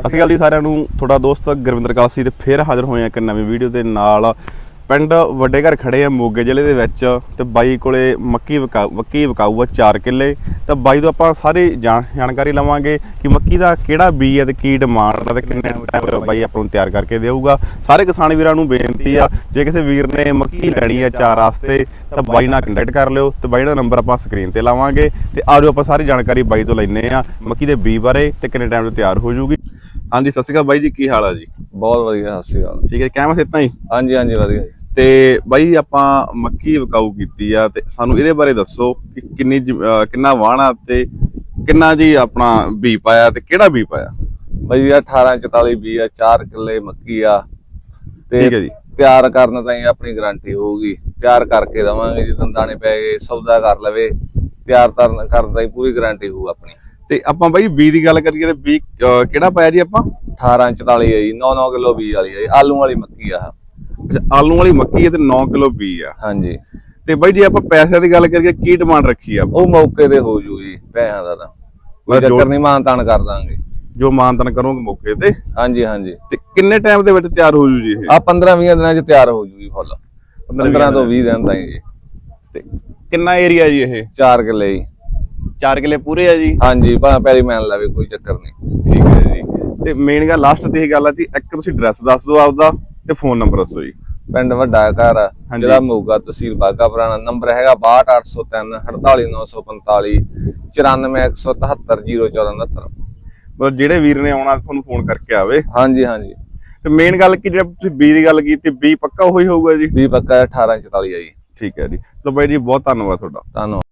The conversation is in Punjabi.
ਸਤਿ ਸ਼੍ਰੀ ਅਕਾਲ ਜੀ ਸਾਰਿਆਂ ਨੂੰ। ਤੁਹਾਡਾ ਦੋਸਤ ਗੁਰਵਿੰਦਰ ਕਾਲਸੀ ਤੇ ਫੇਰ ਹਾਜ਼ਰ ਹੋਏ ਆ ਇੱਕ ਨਵੀਂ ਵੀਡੀਓ ਦੇ ਨਾਲ। ਪਿੰਡ ਵੱਡੇ ਘਰ ਖੜੇ ਆ ਮੋਗੇ ਜ਼ਿਲ੍ਹੇ ਦੇ ਵਿੱਚ ਤੇ ਬਾਈ ਕੋਲੇ ਮੱਕੀ ਵਿਕਾ, ਮੱਕੀ ਵਿਕਾਊ ਆ 4 ਕਿੱਲੇ। ਤਾਂ ਬਾਈ ਤੋਂ ਆਪਾਂ ਸਾਰੀ ਜਾਣ- ਜਾਣਕਾਰੀ ਲਵਾਂਗੇ ਕਿ ਮੱਕੀ ਦਾ ਕਿਹੜਾ ਬੀਜ ਹੈ ਤੇ ਕੀ ਡਿਮਾਂਡ ਹੈ ਤੇ ਕਿੰਨੇ ਟਾਈਮ ਬਾਈ ਆਪਾਂ ਨੂੰ ਤਿਆਰ ਕਰਕੇ ਦੇਊਗਾ। ਸਾਰੇ ਕਿਸਾਨ ਵੀਰਾਂ ਨੂੰ ਬੇਨਤੀ ਆ, ਜੇ ਕਿਸੇ ਵੀਰ ਨੇ ਮੱਕੀ ਲੈਣੀ ਆ ਚਾਰ ਵਾਸਤੇ, ਤਾਂ ਬਾਈ ਨਾਲ ਕੰਟੈਕਟ ਕਰ ਲਿਓ ਤੇ ਬਾਈ ਦਾ ਨੰਬਰ ਆਪਾਂ ਸਕਰੀਨ ਤੇ ਲਾਵਾਂਗੇ। ਤੇ ਆਜੋ ਆਪਾਂ ਸਾਰੀ ਜਾਣਕਾਰੀ ਬਾਈ ਤੋਂ ਲੈਣੇ ਆ ਮੱਕੀ ਦੇ ਬੀਜ ਬਾਰੇ ਤੇ ਕਿੰਨੇ ਟਾਈਮ ਤੋਂ ਤਿਆਰ ਹੋ ਜੂਗੀ। ਹਾਂਜੀ ਸਤਿ ਸ਼੍ਰੀ ਅਕਾਲ ਬਾਈ ਜੀ ਕੀ ਹਾਲ ਆ ਜੀ? ਬਹੁਤ ਵਧੀਆ ਸਤਿ ਸ਼੍ਰੀ ਅਕਾਲ। ਠੀਕ ਹੈ ਕਹਿਮਾ ਸਿੱਤਾਂ ਹੀ ਹਾਂਜੀ ਹਾਂਜੀ ਵਧੀਆ ਜੀ। ਤੇ ਬਾਈ ਆਪਾਂ ਮੱਕੀ ਵਿਕਾਊ ਕੀਤੀ ਆ ਤੇ ਸਾਨੂੰ ਇਹਦੇ ਬਾਰੇ ਦੱਸੋ ਕਿ ਕਿੰਨੀ ਕਿੰਨਾ ਵਾਹਣਾ ਤੇ ਕਿੰਨਾ ਜੀ ਆਪਣਾ ਬੀ ਪਾਇਆ ਤੇ ਕਿਹੜਾ ਬੀ ਪਾਇਆ? ਬਈ ਆ 18 44 20 ਆ 4 ਕਿੱਲੇ ਮੱਕੀ ਆ। ਠੀਕ ਹੈ ਜੀ। ਤਿਆਰ ਕਰਨ ਤਾਈਂ ਆਪਣੀ ਗਾਰੰਟੀ ਹੋਊਗੀ। ਤਿਆਰ ਕਰਕੇ ਦਵਾਂਗੇ ਜਦੋਂ ਦਾਣੇ ਪੈ ਗਏ ਸੌਦਾ ਕਰ ਲਵੇ। ਤਿਆਰ ਕਰਨ ਕਰਨ ਤਾਈਂ ਪੂਰੀ ਗਾਰੰਟੀ ਹੋਊ ਆਪਣੀ। ਤੇ ਆਪਾਂ ਬਾਈ ਬੀ ਦੀ ਗੱਲ ਕਰੀਏ ਤੇ ਬੀ ਕਿਹੜਾ ਪਾਇਆ ਜੀ ਆਪਾਂ? 18 44 ਹੈ ਜੀ 9 9 ਕਿਲੋ ਬੀਜ ਵਾਲੀ ਹੈ ਜੀ ਆਲੂ ਵਾਲੀ ਮੱਕੀ ਆ। ਅੱਛਾ ਆਲੂ ਵਾਲੀ ਮੱਕੀ ਹੈ ਤੇ 9 ਕਿਲੋ ਬੀ ਆ। ਹਾਂਜੀ। ਤੇ ਬਾਈ ਜੀ ਆਪਾਂ ਪੈਸਿਆਂ ਦੀ ਗੱਲ ਕਰੀਏ ਕੀ ਡਿਮਾਂਡ ਰੱਖੀ ਆ ਉਹ ਮੌਕੇ ਤੇ ਹੋ ਜੂ ਜੀ ਪੈਸਿਆਂ ਦਾ ਤਾਂ। ਕੋਈ ਜੋ- ਚੱਕਰ ਨਹੀਂ ਮਾਨਤਾਨ ਕਰ ਦਾਂਗੇ। ਜੋ ਮਾਨਤਨ ਕਰੋਗੇ ਮੌਕੇ ਤੇ। ਹਾਂਜੀ ਹਾਂਜੀ। ਤੇ ਕਿੰਨੇ ਟਾਈਮ ਦੇ ਵਿੱਚ ਤਿਆਰ ਹੋ ਜੂ ਜੀ ਇਹ? ਆ 15 20 ਦਿਨਾਂ ਚ ਤਿਆਰ ਹੋ ਜੂਗੀ ਫੁੱਲ। 15 15 ਤੋਂ 20 ਦਿਨ ਤਾਈਂ ਜੀ। ਤੇ ਕਿੰਨਾ ਏਰੀਆ ਜੀ ਇਹ? 4 ਕਿੱਲੇ ਜੀ। 4 ਕਿਲੇ ਪੂਰੇ ਆ ਜੀ? ਹਾਂਜੀ ਭਾਵੇਂ ਪੈਰੀ ਮੈਨ ਲਵੇ ਕੋਈ ਚੱਕਰ ਨਹੀਂ। ਠੀਕ ਹੈ ਜੀ। ਤੇ ਮੇਨ ਗੱਲ ਲਾਸਟ ਤੇ ਇਹ ਗੱਲ ਆ ਜੀ ਇੱਕ ਤੁਸੀਂ ਐਡਰੈਸ ਦੱਸ ਦਿਓ ਆਪਦਾ ਤੇ ਫੋਨ ਨੰਬਰ ਦੱਸੋ ਜੀ। ਪਿੰਡ ਵੱਡਾ ਘਰ। ਜ਼ਿਲ੍ਹਾ ਮੋਗਾ ਤਹਿਸੀਲ ਬਾਗਾ ਪੁਰਾਣਾ ਨੰਬਰ ਹੈਗਾ 62803 48945 9417701469 ਮਤਲਬ ਜਿਹੜੇ ਵੀਰ ਨੇ ਆਉਣਾ ਤੁਹਾਨੂੰ ਫੋਨ ਕਰਕੇ ਆਵੇ। ਹਾਂਜੀ ਹਾਂਜੀ। ਤੇ ਮੇਨ ਗੱਲ ਕੀ ਜਿਹੜਾ ਤੁਸੀਂ ਬੀ ਦੀ ਗੱਲ ਕੀਤੀ ਬੀ ਪੱਕਾ ਉਹੀ ਹੋਊਗਾ ਜੀ? ਵੀ ਪੱਕਾ 1844 ਆ ਜੀ। ਠੀਕ ਹੈ ਜੀ। ਚਲੋ ਬਾਈ ਜੀ ਬਹੁਤ ਧੰਨਵਾਦ ਤੁਹਾਡਾ। ਧੰਨਵਾਦ।